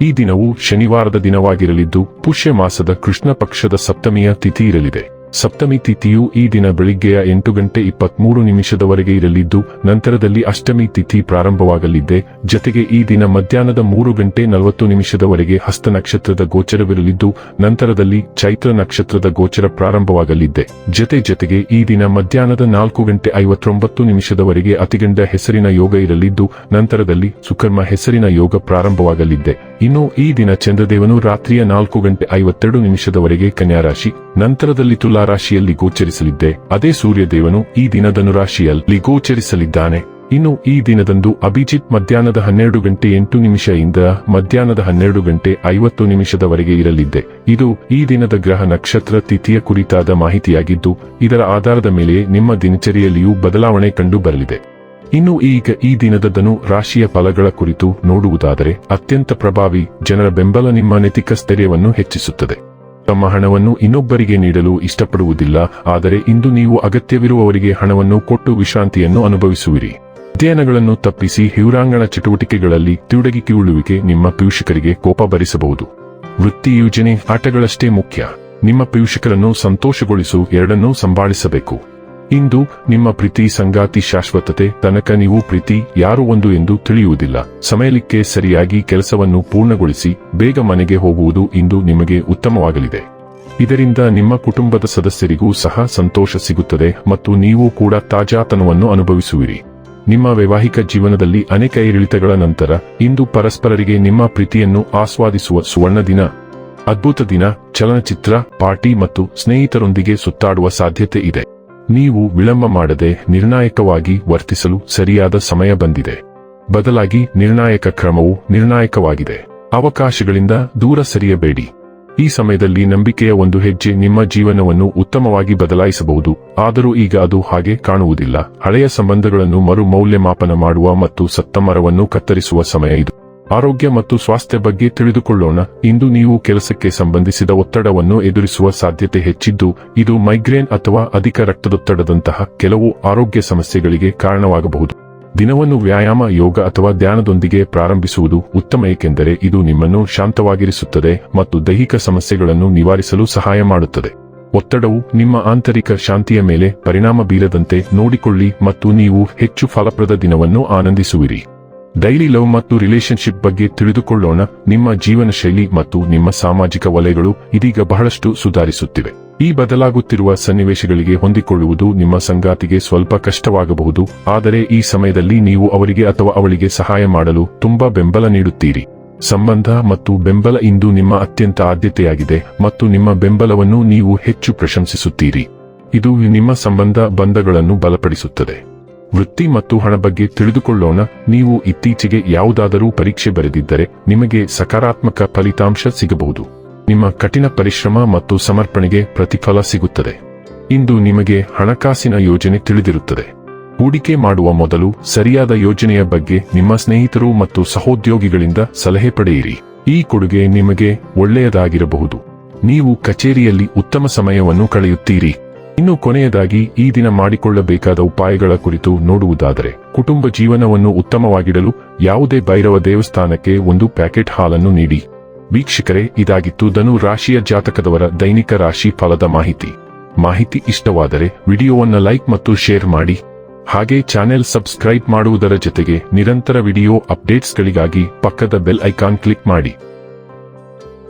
ಈ ದಿನವು ಶನಿವಾರದ ದಿನವಾಗಿರಲಿದ್ದು ಪುಷ್ಯ ಮಾಸದ ಕೃಷ್ಣ ಪಕ್ಷದ ಸಪ್ತಮಿಯ ತಿಥಿ ಇರಲಿದೆ. ಸಪ್ತಮಿ ತಿಥಿಯು ಈ ದಿನ ಬೆಳಿಗ್ಗೆಯ ಎಂಟು ಗಂಟೆ ಇಪ್ಪತ್ಮೂರು ನಿಮಿಷದವರೆಗೆ ಇರಲಿದ್ದು, ನಂತರದಲ್ಲಿ ಅಷ್ಟಮಿ ತಿಥಿ ಪ್ರಾರಂಭವಾಗಲಿದ್ದೆ. ಜತೆಗೆ ಈ ದಿನ ಮಧ್ಯಾಹ್ನದ ಮೂರು ಗಂಟೆ ನಲವತ್ತು ನಿಮಿಷದವರೆಗೆ ಹಸ್ತ ನಕ್ಷತ್ರದ ಗೋಚರವಿರಲಿದ್ದು, ನಂತರದಲ್ಲಿ ಚೈತ್ರ ನಕ್ಷತ್ರದ ಗೋಚರ ಪ್ರಾರಂಭವಾಗಲಿದ್ದೆ. ಜತೆ ಜತೆಗೆ ಈ ದಿನ ಮಧ್ಯಾಹ್ನದ ನಾಲ್ಕು ಗಂಟೆ ಐವತ್ತೊಂಬತ್ತು ನಿಮಿಷದವರೆಗೆ ಅತಿಗಂಡ ಹೆಸರಿನ ಯೋಗ ಇರಲಿದ್ದು, ನಂತರದಲ್ಲಿ ಸುಕರ್ಮ ಹೆಸರಿನ ಯೋಗ ಪ್ರಾರಂಭವಾಗಲಿದ್ದೆ. ಇನ್ನು ಈ ದಿನ ಚಂದ್ರದೇವನು ರಾತ್ರಿಯ ನಾಲ್ಕು ಗಂಟೆ ಐವತ್ತೆರಡು ನಿಮಿಷದವರೆಗೆ ಕನ್ಯಾ ರಾಶಿ ನಂತರದಲ್ಲಿ ತುಲಾ ರಾಶಿಯಲ್ಲಿ ಗೋಚರಿಸಲಿದ್ದೆ. ಅದೇ ಸೂರ್ಯದೇವನು ಈ ದಿನ ಧನುರಾಶಿಯಲ್ಲಿ ಗೋಚರಿಸಲಿದ್ದಾನೆ. ಇನ್ನು ಈ ದಿನದಂದು ಅಭಿಜಿತ್ ಮಧ್ಯಾಹ್ನದ ಹನ್ನೆರಡು ಗಂಟೆ ಎಂಟು ನಿಮಿಷದಿಂದ ಮಧ್ಯಾಹ್ನದ ಹನ್ನೆರಡು ಗಂಟೆ ಐವತ್ತು ನಿಮಿಷದವರೆಗೆ ಇರಲಿದ್ದೆ. ಇದು ಈ ದಿನದ ಗ್ರಹ ನಕ್ಷತ್ರ ತಿಥಿಯ ಕುರಿತಾದ ಮಾಹಿತಿಯಾಗಿದ್ದು, ಇದರ ಆಧಾರದ ಮೇಲೆ ನಿಮ್ಮ ದಿನಚರಿಯಲ್ಲಿಯೂ ಬದಲಾವಣೆ ಕಂಡು ಬರಲಿದೆ. ಇನ್ನು ಈಗ ಈ ದಿನದ ಧನು ರಾಶಿಯ ಫಲಗಳ ಕುರಿತು ನೋಡುವುದಾದರೆ ಅತ್ಯಂತ ಪ್ರಭಾವಿ ಜನರ ಬೆಂಬಲ ನಿಮ್ಮ ನೈತಿಕ ಸ್ಥೈರ್ಯವನ್ನು ಹೆಚ್ಚಿಸುತ್ತದೆ. ತಮ್ಮ ಹಣವನ್ನು ಇನ್ನೊಬ್ಬರಿಗೆ ನೀಡಲು ಇಷ್ಟಪಡುವುದಿಲ್ಲ, ಆದರೆ ಇಂದು ನೀವು ಅಗತ್ಯವಿರುವವರಿಗೆ ಹಣವನ್ನು ಕೊಟ್ಟು ವಿಶ್ರಾಂತಿಯನ್ನು ಅನುಭವಿಸುವಿರಿ. ಅಧ್ಯಯನಗಳನ್ನು ತಪ್ಪಿಸಿ ಹಿವರಾಂಗಣ ಚಟುವಟಿಕೆಗಳಲ್ಲಿ ತಿರುಡಗಿಕೊಳ್ಳುವಿಕೆ ನಿಮ್ಮ ಪೀಷಕರಿಗೆ ಕೋಪ ಭರಿಸಬಹುದು. ವೃತ್ತಿ ಯೋಜನೆ ಆಟಗಳಷ್ಟೇ ಮುಖ್ಯ. ನಿಮ್ಮ ಪೀಷಕರನ್ನು ಸಂತೋಷಗೊಳಿಸು, ಎರಡನ್ನೂ ಸಂಭಾಳಿಸಬೇಕು. ಇಂದು ನಿಮ್ಮ ಪ್ರೀತಿ ಸಂಗಾತಿ ಶಾಶ್ವತತೆ ತನಕ ನೀವು ಪ್ರೀತಿ ಯಾರು ಒಂದು ಎಂದು ತಿಳಿಯುವುದಿಲ್ಲ. ಸಮಯಲಿಕ್ಕೆ ಸರಿಯಾಗಿ ಕೆಲಸವನ್ನು ಪೂರ್ಣಗೊಳಿಸಿ ಬೇಗ ಮನೆಗೆ ಹೋಗುವುದು ಇಂದು ನಿಮಗೆ ಉತ್ತಮವಾಗಲಿದೆ. ಇದರಿಂದ ನಿಮ್ಮ ಕುಟುಂಬದ ಸದಸ್ಯರಿಗೂ ಸಹ ಸಂತೋಷ ಸಿಗುತ್ತದೆ ಮತ್ತು ನೀವು ಕೂಡ ತಾಜಾತನವನ್ನು ಅನುಭವಿಸುವಿರಿ. ನಿಮ್ಮ ವೈವಾಹಿಕ ಜೀವನದಲ್ಲಿ ಅನೇಕ ಏರಿಳಿತಗಳ ನಂತರ ಇಂದು ಪರಸ್ಪರರಿಗೆ ನಿಮ್ಮ ಪ್ರೀತಿಯನ್ನು ಆಸ್ವಾದಿಸುವ ಸುವರ್ಣ ದಿನ, ಅದ್ಭುತ ದಿನ, ಚಲನಚಿತ್ರ, ಪಾರ್ಟಿ ಮತ್ತು ಸ್ನೇಹಿತರೊಂದಿಗೆ ಸುತ್ತಾಡುವ ಸಾಧ್ಯತೆ ಇದೆ. ನೀವು ವಿಳಂಬ ಮಾಡದೆ ನಿರ್ಣಾಯಕವಾಗಿ ವರ್ತಿಸಲು ಸರಿಯಾದ ಸಮಯ ಬಂದಿದೆ. ಬದಲಾಗಿ ನಿರ್ಣಾಯಕ ಕ್ರಮವು ನಿರ್ಣಾಯಕವಾಗಿದೆ. ಅವಕಾಶಗಳಿಂದ ದೂರ ಸರಿಯಬೇಡಿ. ಈ ಸಮಯದಲ್ಲಿ ನಂಬಿಕೆಯ ಒಂದು ಹೆಜ್ಜೆ ನಿಮ್ಮ ಜೀವನವನ್ನು ಉತ್ತಮವಾಗಿ ಬದಲಾಯಿಸಬಹುದು. ಆದರೂ ಈಗ ಅದು ಹಾಗೆ ಕಾಣುವುದಿಲ್ಲ. ಹಳೆಯ ಸಂಬಂಧಗಳನ್ನು ಮರು ಮೌಲ್ಯಮಾಪನ ಮಾಡುವ ಮತ್ತು ಸತ್ತ ಮರವನ್ನು ಕತ್ತರಿಸುವ ಸಮಯ ಇದು. ಆರೋಗ್ಯ ಮತ್ತು ಸ್ವಾಸ್ಥ್ಯ ಬಗ್ಗೆ ತಿಳಿದುಕೊಳ್ಳೋಣ. ಇಂದು ನೀವು ಕೆಲಸಕ್ಕೆ ಸಂಬಂಧಿಸಿದ ಒತ್ತಡವನ್ನು ಎದುರಿಸುವ ಸಾಧ್ಯತೆ ಹೆಚ್ಚಿದ್ದು, ಇದು ಮೈಗ್ರೇನ್ ಅಥವಾ ಅಧಿಕ ರಕ್ತದೊತ್ತಡದಂತಹ ಕೆಲವು ಆರೋಗ್ಯ ಸಮಸ್ಯೆಗಳಿಗೆ ಕಾರಣವಾಗಬಹುದು. ದಿನವನ್ನು ವ್ಯಾಯಾಮ, ಯೋಗ ಅಥವಾ ಧ್ಯಾನದೊಂದಿಗೆ ಪ್ರಾರಂಭಿಸುವುದು ಉತ್ತಮ, ಏಕೆಂದರೆ ಇದು ನಿಮ್ಮನ್ನು ಶಾಂತವಾಗಿರಿಸುತ್ತದೆ ಮತ್ತು ದೈಹಿಕ ಸಮಸ್ಯೆಗಳನ್ನು ನಿವಾರಿಸಲು ಸಹಾಯ ಮಾಡುತ್ತದೆ. ಒತ್ತಡವು ನಿಮ್ಮ ಆಂತರಿಕ ಶಾಂತಿಯ ಮೇಲೆ ಪರಿಣಾಮ ಬೀರದಂತೆ ನೋಡಿಕೊಳ್ಳಿ ಮತ್ತು ನೀವು ಹೆಚ್ಚು ಫಲಪ್ರದ ದಿನವನ್ನು ಆನಂದಿಸುವಿರಿ. ಡೈಲಿ ಲವ್ ಮತ್ತು ರಿಲೇಶನ್ಶಿಪ್ ಬಗ್ಗೆ ತಿಳಿದುಕೊಳ್ಳೋಣ. ನಿಮ್ಮ ಜೀವನ ಶೈಲಿ ಮತ್ತು ನಿಮ್ಮ ಸಾಮಾಜಿಕ ವಲಯಗಳು ಇದೀಗ ಬಹಳಷ್ಟು ಸುಧಾರಿಸುತ್ತಿವೆ. ಈ ಬದಲಾಗುತ್ತಿರುವ ಸನ್ನಿವೇಶಗಳಿಗೆ ಹೊಂದಿಕೊಳ್ಳುವುದು ನಿಮ್ಮ ಸಂಗಾತಿಗೆ ಸ್ವಲ್ಪ ಕಷ್ಟವಾಗಬಹುದು. ಆದರೆ ಈ ಸಮಯದಲ್ಲಿ ನೀವು ಅವರಿಗೆ ಅಥವಾ ಅವಳಿಗೆ ಸಹಾಯ ಮಾಡಲು ತುಂಬಾ ಬೆಂಬಲ ನೀಡುತ್ತೀರಿ. ಸಂಬಂಧ ಮತ್ತು ಬೆಂಬಲ ಇಂದು ನಿಮ್ಮ ಅತ್ಯಂತ ಆದ್ಯತೆಯಾಗಿದೆ ಮತ್ತು ನಿಮ್ಮ ಬೆಂಬಲವನ್ನು ನೀವು ಹೆಚ್ಚು ಪ್ರಶಂಸಿಸುತ್ತೀರಿ. ಇದು ನಿಮ್ಮ ಸಂಬಂಧ ಬಂಧಗಳನ್ನು ಬಲಪಡಿಸುತ್ತದೆ. ವೃತ್ತಿ ಮತ್ತು ಹಣ ಬಗ್ಗೆ ತಿಳಿದುಕೊಳ್ಳೋಣ. ನೀವು ಇತ್ತೀಚೆಗೆ ಯಾವುದಾದರೂ ಪರೀಕ್ಷೆ ಬರೆದಿದ್ದರೆ ನಿಮಗೆ ಸಕಾರಾತ್ಮಕ ಫಲಿತಾಂಶ ಸಿಗಬಹುದು. ನಿಮ್ಮ ಕಠಿಣ ಪರಿಶ್ರಮ ಮತ್ತು ಸಮರ್ಪಣೆಗೆ ಪ್ರತಿಫಲ ಸಿಗುತ್ತದೆ. ಇಂದು ನಿಮಗೆ ಹಣಕಾಸಿನ ಯೋಜನೆ ತಿಳಿದಿರುತ್ತದೆ. ಹೂಡಿಕೆ ಮಾಡುವ ಮೊದಲು ಸರಿಯಾದ ಯೋಜನೆಯ ಬಗ್ಗೆ ನಿಮ್ಮ ಸ್ನೇಹಿತರು ಮತ್ತು ಸಹೋದ್ಯೋಗಿಗಳಿಂದ ಸಲಹೆ ಪಡೆಯಿರಿ. ಈ ಕೊಡುಗೆ ನಿಮಗೆ ಒಳ್ಳೆಯದಾಗಿರಬಹುದು. ನೀವು ಕಚೇರಿಯಲ್ಲಿ ಉತ್ತಮ ಸಮಯವನ್ನು ಕಳೆಯುತ್ತೀರಿ. ಇನ್ನು ಕೊನೆಯದಾಗಿ ಈ ದಿನ ಮಾಡಿಕೊಳ್ಳಬೇಕಾದ ಉಪಾಯಗಳ ಕುರಿತು ನೋಡುವುದಾದರೆ, ಕುಟುಂಬ ಜೀವನವನ್ನು ಉತ್ತಮವಾಗಿಡಲು ಯಾವುದೇ ಭೈರವ ದೇವಸ್ಥಾನಕ್ಕೆ ಒಂದು ಪ್ಯಾಕೆಟ್ ಹಾಲನ್ನು ನೀಡಿ. ವೀಕ್ಷಕರೇ, ಇದಾಗಿತ್ತು ಧನು ರಾಶಿಯ ಜಾತಕದವರ ದೈನಿಕ ರಾಶಿ ಫಲದ ಮಾಹಿತಿ. ಮಾಹಿತಿ ಇಷ್ಟವಾದರೆ ವಿಡಿಯೋವನ್ನು ಲೈಕ್ ಮತ್ತು ಶೇರ್ ಮಾಡಿ. ಹಾಗೆ ಚಾನೆಲ್ ಸಬ್ಸ್ಕ್ರೈಬ್ ಮಾಡುವುದರ ಜೊತೆಗೆ ನಿರಂತರ ವಿಡಿಯೋ ಅಪ್ಡೇಟ್ಸ್ಗಳಿಗಾಗಿ ಪಕ್ಕದ ಬೆಲ್ ಐಕಾನ್ ಕ್ಲಿಕ್ ಮಾಡಿ.